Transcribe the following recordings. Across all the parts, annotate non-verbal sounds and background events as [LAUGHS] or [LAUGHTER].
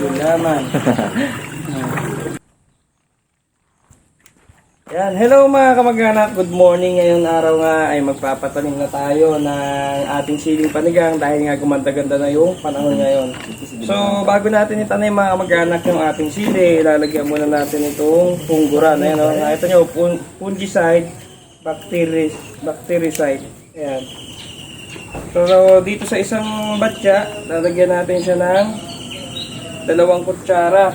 Gulaman. Yan, hello mga kamag-anak, good morning. Ngayong araw nga ay magpapatanim na tayo ng ating siling panigang dahil nga gumanda-ganda na yung panahon ngayon. So, bago natin itanim mga kamag-anak yung ating sili, lalagyan muna natin itong pungguran. Ayan o, nakita nyo, fun- fungicide, bacteri bactericide. Ayan. So, dito sa isang batya, lalagyan natin siya ng dalawang kutsara.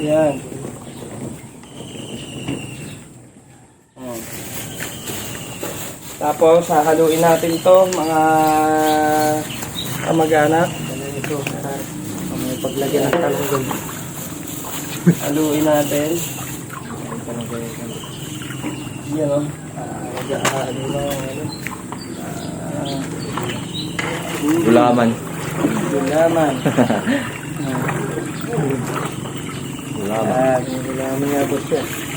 Ayan. Oh. Tapos, hahaluin natin to mga kamag-anak. Ano ito? May paglagyan ng talunggong. Haluin natin. Yan o. Ah, mag-aano na ano. Ah, Gulaman. [LAUGHS] Gulaman. Gulaman. Ah, gulaman nga po siya.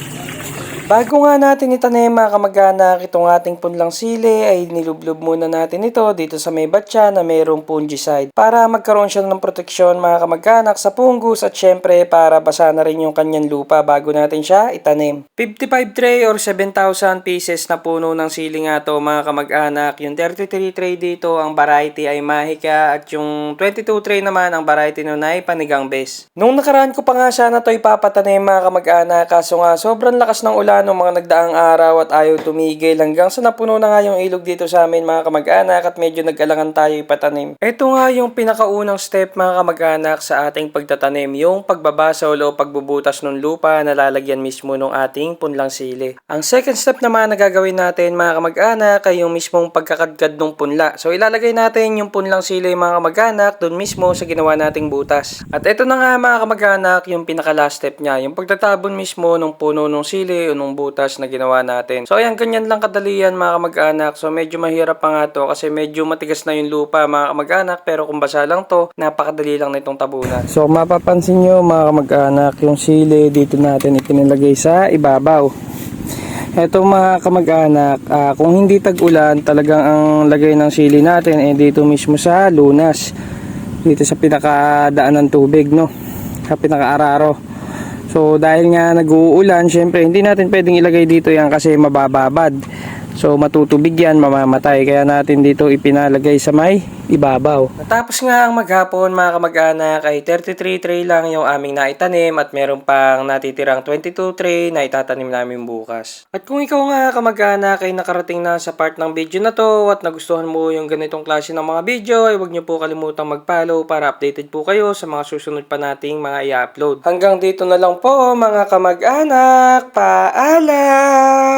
Bago nga natin itanim mga kamag-anak itong ating punlang sili ay nilublob muna natin ito dito sa may batya na mayroong fungicide para magkaroon siya ng proteksyon mga kamag-anak sa fungus at syempre para basa na rin yung kanyang lupa bago natin siya itanim. 55 tray or 7,000 pieces na puno ng sili nga to mga kamag-anak. Yung 33 tray dito ang variety ay mahika at yung 22 tray naman ang variety nun ay panigang bes. Nung nakaraan ko pa nga sana to ipapatanim mga kamag-anak kaso nga sobrang lakas ng ulan ng mga nagdaang araw at ayaw tumigil hanggang sa napuno na nga yung ilog dito sa amin mga kamag-anak at medyo nag-alangan tayo ipatanim. Ito nga yung pinakaunang step mga kamag-anak sa ating pagtatanim, yung pagbabasol o pagbubutas ng lupa na lalagyan mismo ng ating punlang sili. Ang second step naman na gagawin natin mga kamag-anak ay yung mismong pagkakadkad ng punla. So ilalagay natin yung punlang sili mga kamag-anak doon mismo sa ginawa nating butas. At ito na nga mga kamag-anak yung pinaka last step niya, yung pagtatabon mismo ng puno ng sili o butas na ginawa natin. So ayan, ganyan lang kadali yan mga kamag-anak. So medyo mahirap pa nga to kasi medyo matigas na yung lupa mga kamag-anak pero kung basa lang to, napakadali lang nitong tabunan. So mapapansin nyo mga kamag-anak, yung sili dito natin ipinilagay sa ibabaw. Eto mga kamag-anak, ah, kung hindi tag-ulan, talagang ang lagay ng sili natin eh dito mismo sa lunas. Dito sa pinakadaan ng tubig, no? Sa pinaka-araro. So dahil nga nag-uulan, syempre hindi natin pwedeng ilagay dito yan kasi mabababad. So matutubig yan, mamamatay. Kaya natin dito ipinalagay sa may ibabaw. Natapos nga ang maghapon mga kamag-anak ay 33 tray lang yung aming naitanim at meron pang natitirang 22 tray na itatanim namin bukas. At kung ikaw nga kamag-anak ay nakarating na sa part ng video na to at nagustuhan mo yung ganitong klase ng mga video ay huwag niyo po kalimutang mag-follow para updated po kayo sa mga susunod pa nating mga i-upload. Hanggang dito na lang po mga kamag-anak. Paalam!